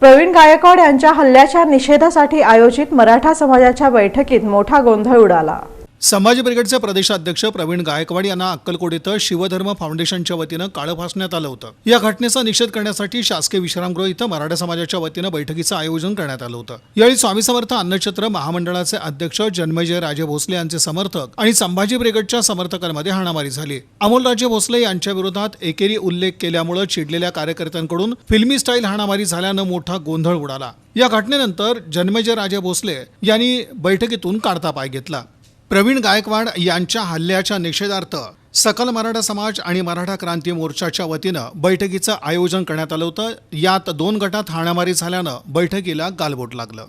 प्रवीण गायकवाड यांच्या हल्ल्याच्या निषेधासाठी आयोजित मराठा समाजाच्या बैठकीत मोठा गोंधळ उडाला. संभाजी ब्रिगेडचे प्रदेशाध्यक्ष प्रवीण गायकवाड यांना अक्कलकोट इथं शिवधर्म फाउंडेशनच्या वतीनं काळं फासण्यात आलं होतं. या घटनेचा निषेध करण्यासाठी शासकीय विश्रामगृह इथं मराठा समाजाच्या वतीनं बैठकीचं आयोजन करण्यात आलं होतं. यावेळी स्वामी समर्थ अन्नछत्र महामंडळाचे अध्यक्ष जन्मजय राजे भोसले यांचे समर्थक आणि संभाजी ब्रिगेडच्या समर्थकांमध्ये हाणामारी झाली. अमोलराजे भोसले यांच्या विरोधात एकेरी उल्लेख केल्यामुळे चिडलेल्या कार्यकर्त्यांकडून फिल्मी स्टाईल हाणामारी झाल्यानं मोठा गोंधळ उडाला. या घटनेनंतर जन्मेजय राजे भोसले यांनी बैठकीतून काढता पाय घेतला. प्रवीण गायकवाड यांच्या हल्ल्याच्या निषेधार्थ सकल मराठा समाज आणि मराठा क्रांती मोर्चाच्या वतीनं बैठकीचं आयोजन करण्यात आलं होतं. यात दोन गटात हाणामारी झाल्यानं बैठकीला गालबोट लागलं.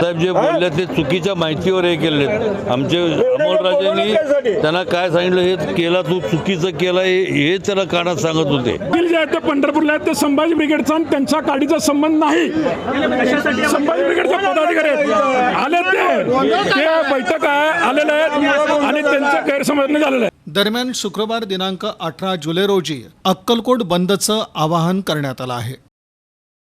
साहेब जे बोलले ते चुकीच्या माहितीवर हे केले आमचे अमोलराजेंनी त्यांना काय सांगितलं हे केला तू चुकीचं केलं हे त्याला कानात सांगत होते. जे आहेत ते पंढरपूरला आहेत ते संभाजी ब्रिगेडचा आणि त्यांच्या गाडीचा संबंध नाही. संभाजी ब्रिगेडचे पदाधिकारी आहेत. आले ते. ते बैठक आहे आलेले आहेत आणि त्यांचं गैरसमजणं झालेलं आहे दरम्यान शुक्रवार दिनांक अठरा जुलै रोजी अक्कलकोट बंदचं आवाहन करण्यात आलं आहे.